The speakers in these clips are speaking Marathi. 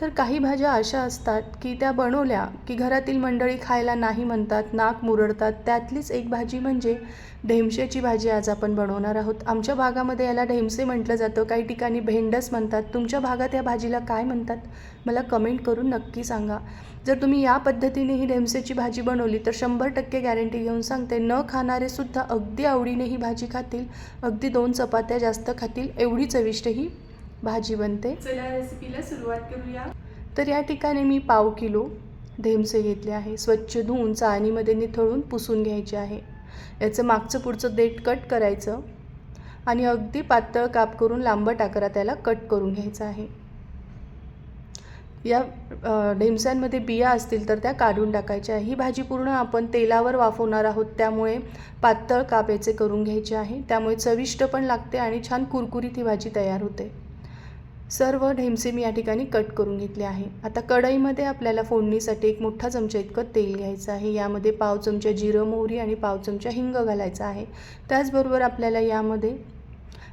तर काही भाज्या अशा असतात की त्या बनवल्या की घरातील मंडळी खायला नाही म्हणतात नाक मुरडतात. त्यातलीच एक भाजी म्हणजे ढेमशेची भाजी आज आपण बनवणार आहोत. आमच्या भागामध्ये याला ढेमसे म्हटलं जातं. काही ठिकाणी भेंडस म्हणतात. तुमच्या भागात या भाजीला काय म्हणतात? मला कमेंट करून नक्की सांगा. जर तुम्ही या पद्धतीने ही ढेमसेची भाजी बनवली तर शंभर टक्के गॅरंटी घेऊन सांगते न खाणारे सुद्धा अगदी आवडीने ही भाजी खातील. अगदी दोन चपात्या जास्त खातील. एवढी चविष्ट ही भाजी बनते. चला रेसिपीला सुरुवात करूया. तर या ठिकाणी मी पाव किलो ढेमसे घेतले आहे. स्वच्छ धुवून चाळणीमध्ये निथळून पुसून घ्यायचे आहे. याचं मागचं पुढचं देठ कट करायचं आणि अगदी पातळ काप करून लांबट आकारात त्याला कट करून घ्यायचं आहे. या ढेमस्यांमध्ये बिया असतील तर त्या काढून टाकायच्या ही भाजी पूर्ण आपण तेलावर वाफवणार आहोत. त्यामुळे पातळ काप याचे करून घ्यायचे आहे. त्यामुळे चविष्ट पण लागते आणि छान कुरकुरीत ही भाजी तयार होते. सर्व ढेमसे मी या ठिकाणी कट करून घेतले आहे. आता कढईमध्ये आपल्याला फोडणीसाठी एक मोठा चमचा इतकं तेल घ्यायचं आहे. यामध्ये पाव चमचा जिरं मोहरी आणि पाव चमचा हिंग घालायचा आहे. त्याचबरोबर आपल्याला यामध्ये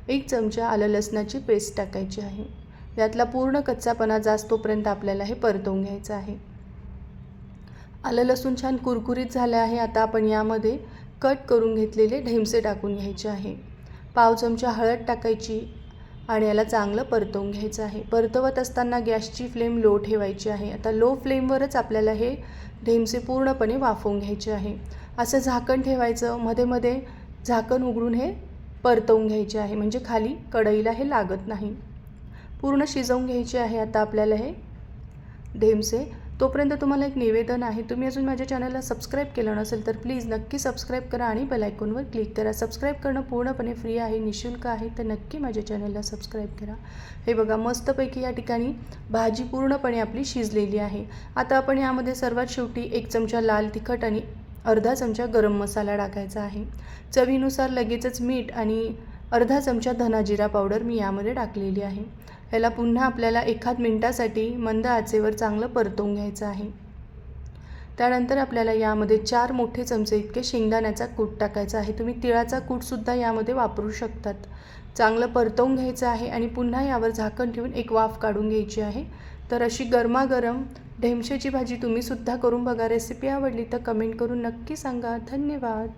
एक चमचा आलं लसणाची पेस्ट टाकायची आहे. यातला पूर्ण कच्चापणा जास्त तोपर्यंत आपल्याला हे परतवून घ्यायचं आहे. आलं लसूण छान कुरकुरीत झालं आहे. आता आपण यामध्ये कट करून घेतलेले ढेमसे टाकून घ्यायचे आहे. पाव चमचा हळद टाकायची. आणि याला चांगलं परतवून घ्यायचं आहे. परतवत असताना गॅसची फ्लेम लो ठेवायची आहे. आता लो फ्लेमवरच आपल्याला हे ढेमसे पूर्णपणे वाफवून घ्यायचे आहे. असं झाकण ठेवायचं. मध्ये मध्ये झाकण उघडून हे परतवून घ्यायचे आहे. म्हणजे खाली कढईला हे लागत नाही. पूर्ण शिजवून घ्यायचे आहे. आता आपल्याला हे ढेमसे तोपर्यंत तुम्हाला एक निवेदन आहे. तुम्ही अजून माझ्या चॅनलला सबस्क्राईब केलं नसेल तर प्लीज नक्की सबस्क्राईब करा आणि बेलायकॉनवर क्लिक करा. सबस्क्राईब करणं पूर्णपणे फ्री आहे निशुल्क आहे तर नक्की माझ्या चॅनलला सबस्क्राईब करा. हे बघा मस्तपैकी या ठिकाणी भाजी पूर्णपणे आपली शिजलेली आहे. आता आपण यामध्ये सर्वात शेवटी एक चमचा लाल तिखट आणि अर्धा चमचा गरम मसाला टाकायचा आहे. चवीनुसार लगेचच मीठ आणि अर्धा चमचा धनाजिरा पावडर मी यामध्ये टाकलेली आहे. ह्याला पुन्हा आपल्याला एखाद मिनटासाठी मंद आचेवर चांगलं परतवून घ्यायचं आहे. त्यानंतर आपल्याला यामध्ये चार मोठे चमचे इतके शेंगदाण्याचा कूट टाकायचा आहे. तुम्ही तिळाचा कूटसुद्धा यामध्ये वापरू शकतात. चांगलं परतवून घ्यायचं आहे आणि पुन्हा यावर झाकण ठेवून एक वाफ काढून घ्यायची आहे. तर अशी गरमागरम ढेमशेची भाजी तुम्हीसुद्धा करून बघा. रेसिपी आवडली तर कमेंट करून नक्की सांगा. धन्यवाद.